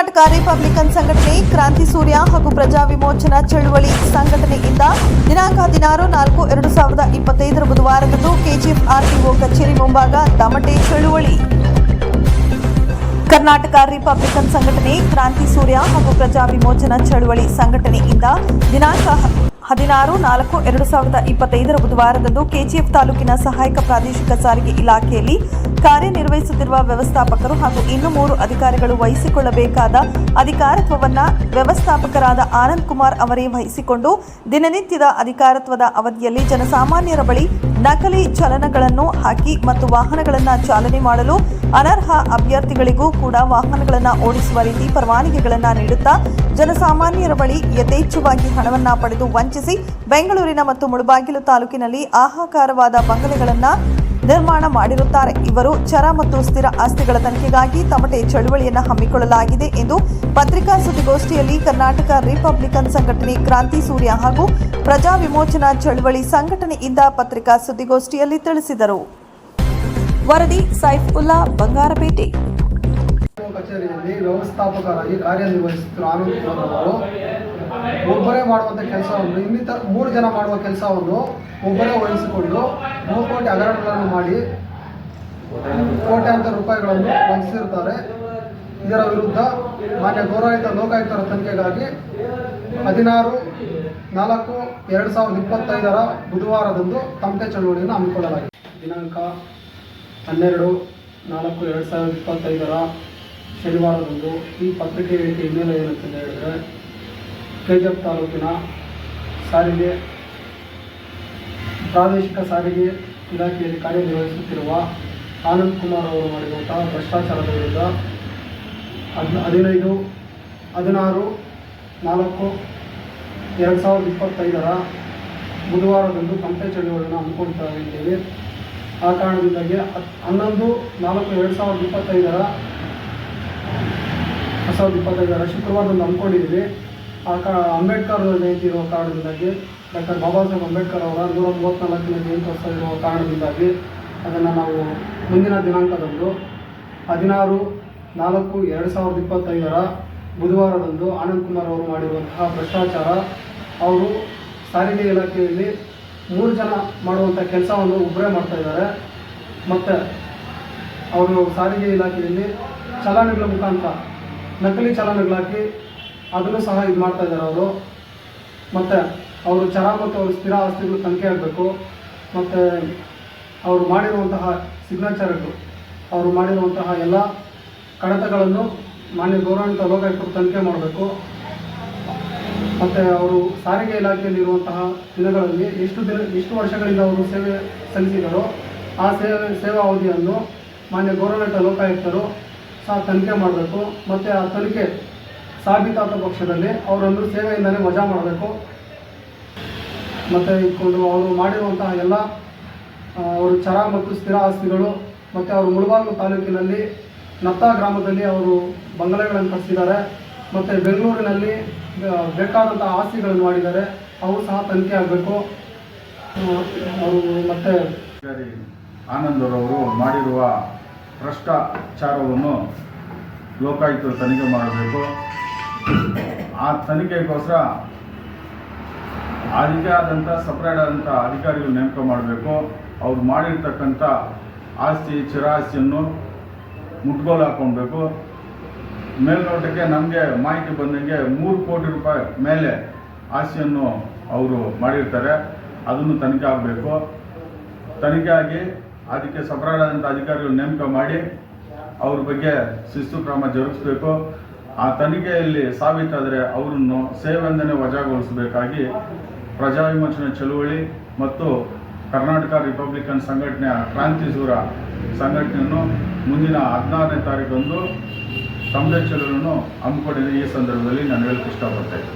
Karnataka Republican ಸಂಘಟನೆ, ಕ್ರಾಂತಿ ಸೂರ್ಯ ಹಾಗೂ ಪ್ರಜಾ ವಿಮೋಚನಾ ಚಳುವಳಿ ಸಂಘಟನೆಯಿಂದ ದಿನಾಂಕ ಹದಿನಾರು ನಾಲ್ಕು ಎರಡು ಸಾವಿರದ ಇಪ್ಪತ್ತೈದರ ಬುಧವಾರದಂದು ಕೆಜಿಎಫ್ ಆರ್ಟಿಒ ಕಚೇರಿ ಮುಂಭಾಗ ತಮಟೆ ಚಳುವಳಿ. ಕರ್ನಾಟಕ ರಿಪಬ್ಲಿಕನ್ ಸಂಘಟನೆ, ಕ್ರಾಂತಿ ಸೂರ್ಯ ಹಾಗೂ ಪ್ರಜಾ ವಿಮೋಚನಾ ಚಳುವಳಿ ಸಂಘಟನೆಯಿಂದ ದಿನಾಂಕ ಹದಿನಾರು, ನಾಲ್ಕು, ಎರಡು ಸಾವಿರದ ಇಪ್ಪತ್ತೈದರ ಬುಧವಾರದಂದು ಕೆಜಿಎಫ್ ತಾಲೂಕಿನ ಸಹಾಯಕ ಪ್ರಾದೇಶಿಕ ಸಾರಿಗೆ ಇಲಾಖೆಯಲ್ಲಿ ಕಾರ್ಯನಿರ್ವಹಿಸುತ್ತಿರುವ ವ್ಯವಸ್ಥಾಪಕರು ಹಾಗೂ ಇನ್ನು ಮೂರು ಅಧಿಕಾರಿಗಳು ವಹಿಸಿಕೊಳ್ಳಬೇಕಾದ ಅಧಿಕಾರತ್ವವನ್ನು ವ್ಯವಸ್ಥಾಪಕರಾದ ಆನಂದ್ ಕುಮಾರ್ ಅವರೇ ವಹಿಸಿಕೊಂಡು ದಿನನಿತ್ಯದ ಅಧಿಕಾರತ್ವದ ಅವಧಿಯಲ್ಲಿ ಜನಸಾಮಾನ್ಯರ ಬಳಿ ನಕಲಿ ಚಲನಗಳನ್ನು ಹಾಕಿ ಮತ್ತು ವಾಹನಗಳನ್ನು ಚಾಲನೆ ಮಾಡಲು ಅನರ್ಹ ಅಭ್ಯರ್ಥಿಗಳಿಗೂ ಕೂಡ ವಾಹನಗಳನ್ನು ಓಡಿಸುವ ರೀತಿ ಪರವಾನಗಿಗಳನ್ನು ನೀಡುತ್ತಾ ಜನಸಾಮಾನ್ಯರ ಬಳಿ ಯಥೇಚ್ಛವಾಗಿ ಹಣವನ್ನು ಪಡೆದು ಬೆಂಗಳೂರಿನ ಮತ್ತು ಮುಳಬಾಗಿಲು ತಾಲೂಕಿನಲ್ಲಿ ಆಹಾಕಾರವಾದ ಬಂಗಲೆಗಳನ್ನು ನಿರ್ಮಾಣ ಮಾಡಿರುತ್ತಾರೆ. ಇವರು ಚರ ಮತ್ತು ಸ್ಥಿರ ಆಸ್ತಿಗಳ ತನಿಖೆಗಾಗಿ ತಮಟೆ ಚಳುವಳಿಯನ್ನು ಹಮ್ಮಿಕೊಳ್ಳಲಾಗಿದೆ ಎಂದು ಪತ್ರಿಕಾ ಸುದ್ದಿಗೋಷ್ಠಿಯಲ್ಲಿ ಕರ್ನಾಟಕ ರಿಪಬ್ಲಿಕನ್ ಸಂಘಟನೆ ಕ್ರಾಂತಿ ಸೂರ್ಯ ಹಾಗೂ ಪ್ರಜಾ ವಿಮೋಚನಾ ಚಳುವಳಿ ಸಂಘಟನೆಯಿಂದ ಪತ್ರಿಕಾ ಸುದ್ದಿಗೋಷ್ಠಿಯಲ್ಲಿ ತಿಳಿಸಿದರು. ವರದಿ ಸೈಫ್ ಉಲ್ಲಾ ಬಂಗಾರಪೇಟೆ. ಕಚೇರಿಯಲ್ಲಿ ವ್ಯವಸ್ಥಾಪಕರಾಗಿ ಕಾರ್ಯನಿರ್ವಹಿಸುತ್ತಿರುವ ಆನಂದ್ ಕುಮಾರ್ ಅವರು ಒಬ್ಬರೇ ಮಾಡುವಂಥ ಕೆಲಸವನ್ನು ಇನ್ನಿತರ ಮೂರು ಜನ ಮಾಡುವ ಕೆಲಸವನ್ನು ಒಬ್ಬರೇ ವಹಿಸಿಕೊಂಡು ಮೂರು ಕೋಟಿ ಹಗರಣಗಳನ್ನು ಮಾಡಿ ಕೋಟ್ಯಾಂತರ ರೂಪಾಯಿಗಳನ್ನು ವಂಚಿಸಿರುತ್ತಾರೆ. ಇದರ ವಿರುದ್ಧ ಮಾನ್ಯ ಗೌರವಾಯುತ ಲೋಕಾಯುಕ್ತರ ತನಿಖೆಗಾಗಿ ಹದಿನಾರು, ನಾಲ್ಕು, ಎರಡು ಸಾವಿರದ ಇಪ್ಪತ್ತೈದರ ಬುಧವಾರದಂದು ತಂಪೆ ಚಳುವಳಿಯನ್ನು ಹಮ್ಮಿಕೊಳ್ಳಲಾಗಿದೆ. ದಿನಾಂಕ ಹನ್ನೆರಡು, ನಾಲ್ಕು, ಎರಡು ಸಾವಿರದ ಇಪ್ಪತ್ತೈದರ ಶನಿವಾರದಂದು ಈ ಪತ್ರಿಕೆ ಹೇಳಿಕೆ ಹಿನ್ನೆಲೆ ಏನಂತ ಹೇಳಿದ್ರೆ ಕೈಜಪ್ ತಾಲೂಕಿನ ಸಾರಿಗೆ, ಪ್ರಾದೇಶಿಕ ಸಾರಿಗೆ ಇಲಾಖೆಯಲ್ಲಿ ಕಾರ್ಯನಿರ್ವಹಿಸುತ್ತಿರುವ ಆನಂದ್ ಕುಮಾರ್ ಅವರು ಮಾಡಿರುವಂತಹ ಭ್ರಷ್ಟಾಚಾರದ ವಿರುದ್ಧ ಹದ್, ಹದಿನೈದು, ಹದಿನಾರು, ನಾಲ್ಕು, ಎರಡು ಸಾವಿರದ ಇಪ್ಪತ್ತೈದರ ಬುಧವಾರದಂದು ಪಂಪೆ ಚಳುವಳಿಯನ್ನು ಹಮ್ಮಿಕೊಳ್ತಾ ಇದ್ದೇವೆ ಆ ಕಾರಣದಿಂದಾಗಿ ಹನ್ನೊಂದು, ನಾಲ್ಕು, ಎರಡು ಸಾವಿರದ ಇಪ್ಪತ್ತೈದರ ಎರಡು ಸಾವಿರದ ಇಪ್ಪತ್ತೈದರ ಶುಕ್ರವಾರದಂದು ಅಂದ್ಕೊಂಡಿದ್ದೀವಿ ಆ ಕಾ ಅಂಬೇಡ್ಕರ್ ಜಯಂತಿ ಇರುವ ಕಾರಣದಿಂದಾಗಿ ಡಾಕ್ಟರ್ ಬಾಬಾ ಸಾಹೇಬ್ ಅಂಬೇಡ್ಕರ್ ಅವರ ನೂರ ಮೂವತ್ತ್ನಾಲ್ಕನೇ ಜಯಂತ್ಯೋತ್ಸವ ಇರುವ ಕಾರಣದಿಂದಾಗಿ ಅದನ್ನು ನಾವು ಮುಂದಿನ ದಿನಾಂಕದಂದು ಹದಿನಾರು ನಾಲ್ಕು ಎರಡು ಸಾವಿರದ ಇಪ್ಪತ್ತೈದರ ಬುಧವಾರದಂದು ಆನಂದ್ ಕುಮಾರ್ ಅವರು ಮಾಡಿರುವಂತಹ ಭ್ರಷ್ಟಾಚಾರ, ಅವರು ಸಾರಿಗೆ ಇಲಾಖೆಯಲ್ಲಿ ಮೂರು ಜನ ಮಾಡುವಂಥ ಕೆಲಸವನ್ನು ಒಬ್ಬರೇ ಮಾಡ್ತಾಯಿದ್ದಾರೆ ಮತ್ತು ಅವರು ಸಾರಿಗೆ ಇಲಾಖೆಯಲ್ಲಿ ಚಲನೆಗಳ ಮುಖಾಂತರ, ನಕಲಿ ಚಲನೆಗಳಾಕಿ ಅದನ್ನು ಸಹ ಇದು ಮಾಡ್ತಾ ಇದ್ದಾರೆ ಅವರು. ಮತ್ತು ಅವರು ಚರ ಮತ್ತು ಅವ್ರ ಸ್ಥಿರ ಆಸ್ತಿಗಳು ತನಿಖೆ ಆಗಬೇಕು. ಮತ್ತು ಅವರು ಮಾಡಿರುವಂತಹ ಸಿಗ್ನೇಚರ್ಗಳು, ಅವರು ಮಾಡಿರುವಂತಹ ಎಲ್ಲ ಕಡತಗಳನ್ನು ಮಾನ್ಯ ಗೌರವಾನ್ವಿತ ಲೋಕಾಯುಕ್ತರು ತನಿಖೆ ಮಾಡಬೇಕು. ಮತ್ತು ಅವರು ಸಾರಿಗೆ ಇಲಾಖೆಯಲ್ಲಿರುವಂತಹ ದಿನಗಳಲ್ಲಿ ಎಷ್ಟು ದಿನ, ಎಷ್ಟು ವರ್ಷಗಳಿಂದ ಅವರು ಸೇವೆ ಸಲ್ಲಿಸಿದರೋ ಆ ಸೇವೆ, ಸೇವಾ ಅವಧಿಯನ್ನು ಮಾನ್ಯ ಗೌರವಾನ್ವಿತ ಲೋಕಾಯುಕ್ತರು ಸಹ ತನಿಖೆ ಮಾಡಬೇಕು. ಮತ್ತು ಆ ತನಿಖೆ ಸಾಬೀತಾದ ಪಕ್ಷದಲ್ಲಿ ಅವರನ್ನು ಸೇವೆಯಿಂದಲೇ ವಜಾ ಮಾಡಬೇಕು. ಮತ್ತು ಇಟ್ಕೊಂಡು ಅವರು ಮಾಡಿರುವಂತಹ ಎಲ್ಲ ಅವರು ಚರ ಮತ್ತು ಸ್ಥಿರ ಆಸ್ತಿಗಳು ಮತ್ತು ಅವರು ಮುಳಬಾಗಿಲು ತಾಲೂಕಿನಲ್ಲಿ ನತ್ತ ಗ್ರಾಮದಲ್ಲಿ ಅವರು ಬಂಗಲೆಗಳನ್ನು ಕಟ್ಟಿಸಿದ್ದಾರೆ. ಮತ್ತು ಬೆಂಗಳೂರಿನಲ್ಲಿ ಬೇಕಾದಂಥ ಆಸ್ತಿಗಳನ್ನು ಮಾಡಿದ್ದಾರೆ. ಅವರು ಸಹ ತನಿಖೆ ಆಗಬೇಕು. ಅವರು ಮತ್ತು ಆನಂದರವರು ಮಾಡಿರುವ ಭ್ರಷ್ಟಾಚಾರವನ್ನು ಲೋಕಾಯುಕ್ತರು ತನಿಖೆ ಮಾಡಬೇಕು. ಆ ತನಿಖೆಗೋಸ್ಕರ ಅದಕ್ಕೆ ಆದಂಥ ಸಪ್ರೇಟ್ ಆದಂಥ ಅಧಿಕಾರಿಗಳು ನೇಮಕ ಮಾಡಬೇಕು. ಅವ್ರು ಮಾಡಿರ್ತಕ್ಕಂಥ ಆಸ್ತಿ ಚಿರಾಸ್ತಿಯನ್ನು ಮುಟ್ಗೋಲು ಹಾಕ್ಕೊಳ್ಬೇಕು ಮೇಲ್ನೋಟಕ್ಕೆ ನಮಗೆ ಮಾಹಿತಿ ಬಂದಂಗೆ ಮೂರು ಕೋಟಿ ರೂಪಾಯಿ ಮೇಲೆ ಆಸ್ತಿಯನ್ನು ಅವರು ಮಾಡಿರ್ತಾರೆ. ಅದನ್ನು ತನಿಖೆ ಆಗಬೇಕು. ತನಿಖೆ ಆಗಿ ಅದಕ್ಕೆ ಸಪರೇಟ್ ಆದಂಥ ಅಧಿಕಾರಿಗಳು ನೇಮಕ ಮಾಡಿ ಅವ್ರ ಬಗ್ಗೆ ಶಿಸ್ತು ಕ್ರಮ ಜರುಗಿಸಬೇಕು. ಆ ತನಿಖೆಯಲ್ಲಿ ಸಾಬೀತಾದರೆ ಅವರನ್ನು ಸೇವೆಯಿಂದನೇ ವಜಾಗೊಳಿಸಬೇಕಾಗಿ ಪ್ರಜಾ ವಿಮೋಚನೆ ಚಳುವಳಿ ಮತ್ತು ಕರ್ನಾಟಕ ರಿಪಬ್ಲಿಕನ್ ಸಂಘಟನೆಯ ಕ್ರಾಂತಿ ಸೂರ ಸಂಘಟನೆಯನ್ನು ಮುಂದಿನ ಹದಿನಾರನೇ ತಾರೀಕಂದು ತಮ್ಮದೇ ಚಳುವಳಿಯನ್ನು ಹಮ್ಮಿಕೊಂಡಿದೆ. ಈ ಸಂದರ್ಭದಲ್ಲಿ ನಾನು ಹೇಳಕ್ಕೆ ಇಷ್ಟಪಡ್ತೇನೆ.